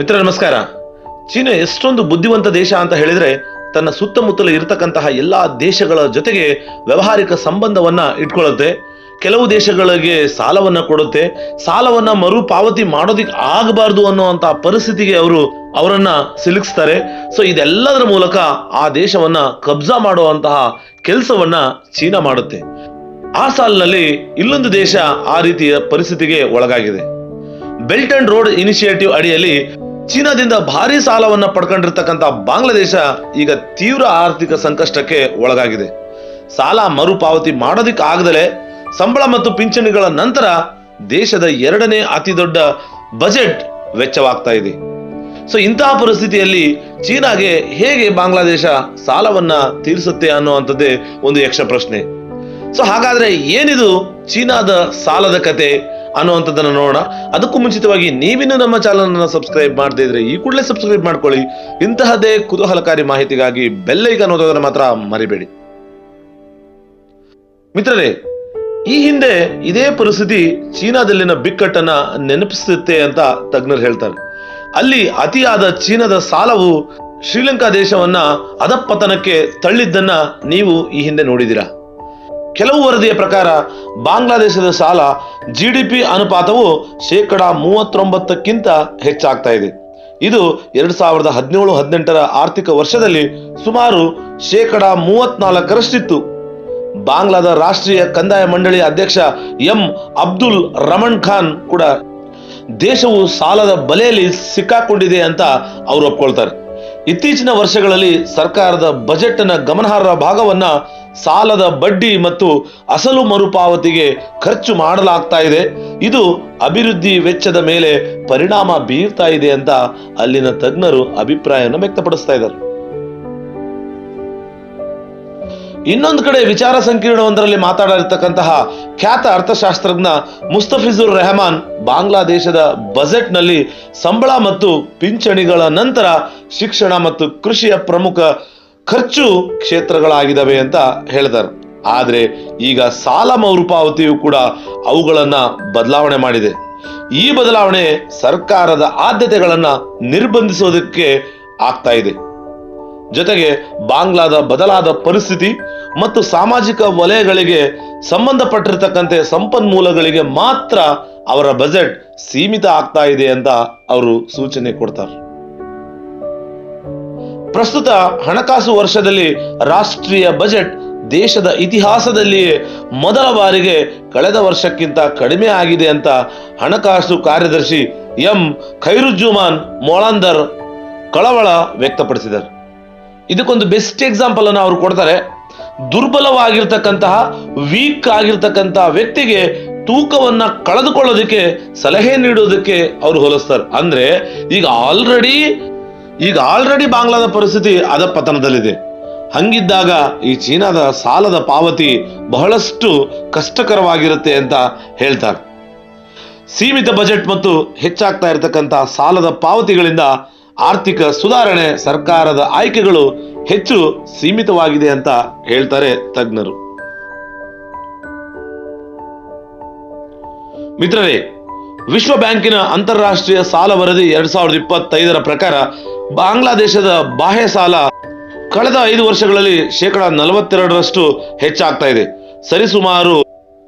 ಮಿತ್ರ, ನಮಸ್ಕಾರ. ಚೀನಾ ಎಷ್ಟೊಂದು ಬುದ್ಧಿವಂತ ದೇಶ ಅಂತ ಹೇಳಿದ್ರೆ ತನ್ನ ಸುತ್ತಮುತ್ತಲು ಇರತಕ್ಕಂತಹ ಎಲ್ಲಾ ದೇಶಗಳ ಜೊತೆಗೆ ವ್ಯವಹಾರಿಕ ಸಂಬಂಧವನ್ನ ಇಟ್ಕೊಳ್ಳುತ್ತೆ. ಕೆಲವು ದೇಶಗಳಿಗೆ ಸಾಲವನ್ನ ಕೊಡುತ್ತೆ. ಸಾಲವನ್ನ ಮರುಪಾವತಿ ಮಾಡೋದಿಕ್ ಆಗಬಾರ್ದು ಅನ್ನುವಂತ ಪರಿಸ್ಥಿತಿಗೆ ಅವರು ಅವರನ್ನ ಸಿಲುಕಿಸ್ತಾರೆ. ಸೊ ಇದೆಲ್ಲದರ ಮೂಲಕ ಆ ದೇಶವನ್ನ ಕಬ್ಜಾ ಮಾಡುವಂತಹ ಕೆಲಸವನ್ನ ಚೀನಾ ಮಾಡುತ್ತೆ. ಆ ಸಾಲಿನಲ್ಲಿ ಇಲ್ಲೊಂದು ದೇಶ ಆ ರೀತಿಯ ಪರಿಸ್ಥಿತಿಗೆ ಒಳಗಾಗಿದೆ. ಬೆಲ್ಟ್ ಅಂಡ್ ರೋಡ್ ಇನಿಷಿಯೇಟಿವ್ ಅಡಿಯಲ್ಲಿ ಚೀನಾದಿಂದ ಭಾರಿ ಸಾಲವನ್ನ ಪಡ್ಕೊಂಡಿರ್ತಕ್ಕಂಥ ಬಾಂಗ್ಲಾದೇಶ ಈಗ ತೀವ್ರ ಆರ್ಥಿಕ ಸಂಕಷ್ಟಕ್ಕೆ ಒಳಗಾಗಿದೆ. ಸಾಲ ಮರುಪಾವತಿ ಮಾಡೋದಿಕ್ ಆಗದಲೆ ಸಂಬಳ ಮತ್ತು ಪಿಂಚಣಿಗಳ ನಂತರ ದೇಶದ ಎರಡನೇ ಅತಿ ದೊಡ್ಡ ಬಜೆಟ್ ವೆಚ್ಚವಾಗ್ತಾ ಇದೆ. ಸೊ ಇಂತಹ ಪರಿಸ್ಥಿತಿಯಲ್ಲಿ ಚೀನಾಗೆ ಹೇಗೆ ಬಾಂಗ್ಲಾದೇಶ ಸಾಲವನ್ನ ತೀರಿಸುತ್ತೆ ಅನ್ನುವಂಥದ್ದೇ ಒಂದು ಯಕ್ಷ ಪ್ರಶ್ನೆ. ಸೊ ಹಾಗಾದ್ರೆ ಏನಿದು ಚೀನಾದ ಸಾಲದ ಕತೆ? ಅನ್ನುವಂಥದ್ದನ್ನ ನೋಡೋಣ. ಅದಕ್ಕೂ ಮುಂಚಿತವಾಗಿ ನೀವಿನ್ನು ನಮ್ಮ ಚಾನಲ್ ಅನ್ನ ಸಬ್ಸ್ಕ್ರೈಬ್ ಮಾಡದೇ ಇದ್ರೆ ಈ ಕೂಡಲೇ ಸಬ್ಸ್ಕ್ರೈಬ್ ಮಾಡ್ಕೊಳ್ಳಿ. ಇಂತಹದೇ ಕುತೂಹಲಕಾರಿ ಮಾಹಿತಿಗಾಗಿ ಬೆಲ್ಲೈಕನ್ ಅನ್ನೋದನ್ನು ಮಾತ್ರ ಮರಿಬೇಡಿ. ಮಿತ್ರರೇ, ಈ ಹಿಂದೆ ಇದೇ ಪರಿಸ್ಥಿತಿ ಚೀನಾದಲ್ಲಿನ ಬಿಕ್ಕಟ್ಟನ್ನ ನೆನಪಿಸುತ್ತೆ ಅಂತ ತಜ್ಞರು ಹೇಳ್ತಾರೆ. ಅಲ್ಲಿ ಅತಿಯಾದ ಚೀನಾದ ಸಾಲವು ಶ್ರೀಲಂಕಾ ದೇಶವನ್ನ ಅಧಪತನಕ್ಕೆ ತಳ್ಳಿದ್ದನ್ನ ನೀವು ಈ ಹಿಂದೆ ನೋಡಿದಿರಾ ಕೆಲವು ವರದಿಯ ಪ್ರಕಾರ ಬಾಂಗ್ಲಾದೇಶದ ಸಾಲ ಜಿ ಡಿ ಪಿ ಅನುಪಾತವು ಶೇಕಡ ಮೂವತ್ತೊಂಬತ್ತಕ್ಕಿಂತ ಹೆಚ್ಚಾಗ್ತಾ ಇದೆ. ಇದು ಎರಡು ಸಾವಿರದ ಹದಿನೇಳು ಹದಿನೆಂಟರ ಆರ್ಥಿಕ ವರ್ಷದಲ್ಲಿ ಸುಮಾರು ಶೇಕಡ ಮೂವತ್ನಾಲ್ಕರಷ್ಟಿತ್ತು. ಬಾಂಗ್ಲಾದ ರಾಷ್ಟ್ರೀಯ ಕಂದಾಯ ಮಂಡಳಿಯ ಅಧ್ಯಕ್ಷ ಎಂ ಅಬ್ದುಲ್ ರಮಣ್ ಖಾನ್ ಕೂಡ ದೇಶವು ಸಾಲದ ಬಲೆಯಲ್ಲಿ ಸಿಕ್ಕಾಕೊಂಡಿದೆ ಅಂತ ಅವರು ಒಪ್ಕೊಳ್ತಾರೆ. ಇತ್ತೀಚಿನ ವರ್ಷಗಳಲ್ಲಿ ಸರ್ಕಾರದ ಬಜೆಟ್ನ ಗಮನಾರ್ಹ ಭಾಗವನ್ನ ಸಾಲದ ಬಡ್ಡಿ ಮತ್ತು ಅಸಲು ಮರುಪಾವತಿಗೆ ಖರ್ಚು ಮಾಡಲಾಗ್ತಾ ಇದೆ. ಇದು ಅಭಿವೃದ್ಧಿ ವೆಚ್ಚದ ಮೇಲೆ ಪರಿಣಾಮ ಬೀರ್ತಾ ಇದೆ ಅಂತ ಅಲ್ಲಿನ ತಜ್ಞರು ಅಭಿಪ್ರಾಯವನ್ನು ವ್ಯಕ್ತಪಡಿಸ್ತಾ ಇದ್ದಾರೆ. ಇನ್ನೊಂದು ಕಡೆ ವಿಚಾರ ಸಂಕಿರಣವೊಂದರಲ್ಲಿ ಮಾತಾಡಿರ್ತಕ್ಕಂತಹ ಖ್ಯಾತ ಅರ್ಥಶಾಸ್ತ್ರಜ್ಞ ಮುಸ್ತಫಿಜುರ್ ರೆಹಮಾನ್ ಬಾಂಗ್ಲಾದೇಶದ ಬಜೆಟ್ನಲ್ಲಿ ಸಂಬಳ ಮತ್ತು ಪಿಂಚಣಿಗಳ ನಂತರ ಶಿಕ್ಷಣ ಮತ್ತು ಕೃಷಿಯ ಪ್ರಮುಖ ಖರ್ಚು ಕ್ಷೇತ್ರಗಳಾಗಿದ್ದಾವೆ ಅಂತ ಹೇಳಿದರು. ಆದರೆ ಈಗ ಸಾಲ ಮರುಪಾವತಿಯು ಕೂಡ ಅವುಗಳನ್ನ ಬದಲಾವಣೆ ಮಾಡಿದೆ. ಈ ಬದಲಾವಣೆ ಸರ್ಕಾರದ ಆದ್ಯತೆಗಳನ್ನ ನಿರ್ಬಂಧಿಸೋದಕ್ಕೆ ಆಗ್ತಾ ಇದೆ. ಜೊತೆಗೆ ಬಾಂಗ್ಲಾದ ಬದಲಾದ ಪರಿಸ್ಥಿತಿ ಮತ್ತು ಸಾಮಾಜಿಕ ವಲಯಗಳಿಗೆ ಸಂಬಂಧಪಟ್ಟಿರತಕ್ಕಂತೆ ಸಂಪನ್ಮೂಲಗಳಿಗೆ ಮಾತ್ರ ಅವರ ಬಜೆಟ್ ಸೀಮಿತ ಆಗ್ತಾ ಇದೆ ಅಂತ ಅವರು ಸೂಚನೆ ಕೊಡ್ತಾರೆ. ಪ್ರಸ್ತುತ ಹಣಕಾಸು ವರ್ಷದಲ್ಲಿ ರಾಷ್ಟ್ರೀಯ ಬಜೆಟ್ ದೇಶದ ಇತಿಹಾಸದಲ್ಲಿಯೇ ಮೊದಲ ಬಾರಿಗೆ ಕಳೆದ ವರ್ಷಕ್ಕಿಂತ ಕಡಿಮೆ ಆಗಿದೆ ಅಂತ ಹಣಕಾಸು ಕಾರ್ಯದರ್ಶಿ ಎಂ. ಖೈರುಜ್ಜುಮಾನ್ ಮೊಳಂದರ್ ಕಳವಳ ವ್ಯಕ್ತಪಡಿಸಿದರು ಇದಕ್ಕೊಂದು ಬೆಸ್ಟ್ ಎಕ್ಸಾಂಪಲ್ ಅನ್ನು ಅವರು ಕೊಡ್ತಾರೆ. ದುರ್ಬಲವಾಗಿರ್ತಕ್ಕಂತಹ ವೀಕ್ ಆಗಿರ್ತಕ್ಕಂತಹ ವ್ಯಕ್ತಿಗೆ ತೂಕವನ್ನ ಕಳೆದುಕೊಳ್ಳೋದಕ್ಕೆ, ಸಲಹೆ ನೀಡೋದಕ್ಕೆ ಅವ್ರು ಹೋಲಿಸ್ತಾರೆ. ಅಂದ್ರೆ ಈಗ ಆಲ್ರೆಡಿ ಈಗ ಆಲ್ರೆಡಿ ಬಾಂಗ್ಲಾದ ಪರಿಸ್ಥಿತಿ ಅದ ಪತನದಲ್ಲಿದೆ. ಹಂಗಿದ್ದಾಗ ಈ ಚೀನಾದ ಸಾಲದ ಪಾವತಿ ಬಹಳಷ್ಟು ಕಷ್ಟಕರವಾಗಿರುತ್ತೆ ಅಂತ ಹೇಳ್ತಾರೆ. ಸೀಮಿತ ಬಜೆಟ್ ಮತ್ತು ಹೆಚ್ಚಾಗ್ತಾ ಇರತಕ್ಕಂತಹ ಸಾಲದ ಪಾವತಿಗಳಿಂದ ಆರ್ಥಿಕ ಸುಧಾರಣೆ, ಸರ್ಕಾರದ ಆಯ್ಕೆಗಳು ಹೆಚ್ಚು ಸೀಮಿತವಾಗಿದೆ ಅಂತ ಹೇಳ್ತಾರೆ ತಜ್ಞರು. ಮಿತ್ರರೇ, ವಿಶ್ವ ಬ್ಯಾಂಕಿನ ಅಂತಾರಾಷ್ಟ್ರೀಯ ಸಾಲ ವರದಿ ಎರಡ್ ಸಾವಿರದ ಇಪ್ಪತ್ತೈದರ ಪ್ರಕಾರ ಬಾಂಗ್ಲಾದೇಶದ ಬಾಹ್ಯ ಸಾಲ ಕಳೆದ ಐದು ವರ್ಷಗಳಲ್ಲಿ ಶೇಕಡ ನಲವತ್ತೆರಡರಷ್ಟು ಹೆಚ್ಚಾಗ್ತಾ ಇದೆ. ಸರಿಸುಮಾರು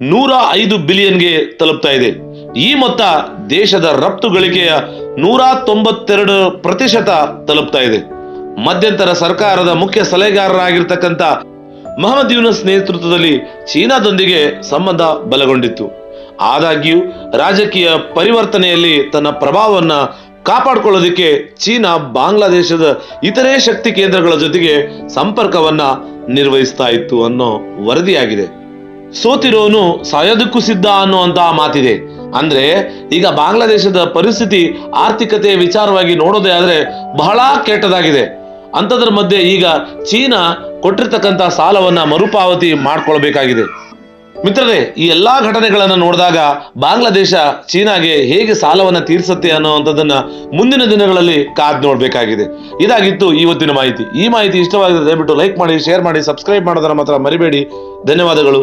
ನೂರ ಐದು ಬಿಲಿಯನ್ಗೆ ತಲುಪ್ತಾ ಇದೆ. ಈ ಮೊತ್ತ ದೇಶದ ರಫ್ತು ಗಳಿಕೆಯ ನೂರ ತೊಂಬತ್ತೆರಡು ಪ್ರತಿಶತ ತಲುಪ್ತಾ ಇದೆ. ಮಧ್ಯಂತರ ಸರ್ಕಾರದ ಮುಖ್ಯ ಸಲಹೆಗಾರರಾಗಿರ್ತಕ್ಕಂಥ ಮಹಮ್ಮದ್ ಯೂನಸ್ ನೇತೃತ್ವದಲ್ಲಿ ಚೀನಾದೊಂದಿಗೆ ಸಂಬಂಧ ಬಲಗೊಂಡಿತ್ತು. ಆದಾಗ್ಯೂ ರಾಜಕೀಯ ಪರಿವರ್ತನೆಯಲ್ಲಿ ತನ್ನ ಪ್ರಭಾವವನ್ನು ಕಾಪಾಡಿಕೊಳ್ಳೋದಕ್ಕೆ ಚೀನಾ ಬಾಂಗ್ಲಾದೇಶದ ಇತರೆ ಶಕ್ತಿ ಕೇಂದ್ರಗಳ ಜೊತೆಗೆ ಸಂಪರ್ಕವನ್ನ ನಿರ್ವಹಿಸ್ತಾ ಇತ್ತು ಅನ್ನೋ ವರದಿಯಾಗಿದೆ. ಸೋತಿರೋನು ಸಾಯೋದಕ್ಕೂ ಸಿದ್ಧ ಅನ್ನುವಂತಹ ಮಾತಿದೆ. ಅಂದ್ರೆ ಈಗ ಬಾಂಗ್ಲಾದೇಶದ ಪರಿಸ್ಥಿತಿ ಆರ್ಥಿಕತೆ ವಿಚಾರವಾಗಿ ನೋಡೋದೇ ಆದ್ರೆ ಬಹಳ ಕೆಟ್ಟದಾಗಿದೆ. ಅಂಥದ್ರ ಮಧ್ಯೆ ಈಗ ಚೀನಾ ಕೊಟ್ಟಿರ್ತಕ್ಕಂಥ ಸಾಲವನ್ನ ಮರುಪಾವತಿ ಮಾಡ್ಕೊಳ್ಬೇಕಾಗಿದೆ. ಮಿತ್ರರೇ, ಈ ಎಲ್ಲಾ ಘಟನೆಗಳನ್ನು ನೋಡಿದಾಗ ಬಾಂಗ್ಲಾದೇಶ ಚೀನಾಗೆ ಹೇಗೆ ಸಾಲವನ್ನ ತೀರಿಸುತ್ತೆ ಅನ್ನುವಂಥದ್ದನ್ನ ಮುಂದಿನ ದಿನಗಳಲ್ಲಿ ಕಾದ್ ನೋಡಬೇಕಾಗಿದೆ. ಇದಾಗಿತ್ತು ಇವತ್ತಿನ ಮಾಹಿತಿ. ಈ ಮಾಹಿತಿ ಇಷ್ಟವಾಗಿದೆ, ದಯವಿಟ್ಟು ಲೈಕ್ ಮಾಡಿ, ಶೇರ್ ಮಾಡಿ, ಸಬ್ಸ್ಕ್ರೈಬ್ ಮಾಡೋದನ್ನ ಮಾತ್ರ ಮರಿಬೇಡಿ. ಧನ್ಯವಾದಗಳು.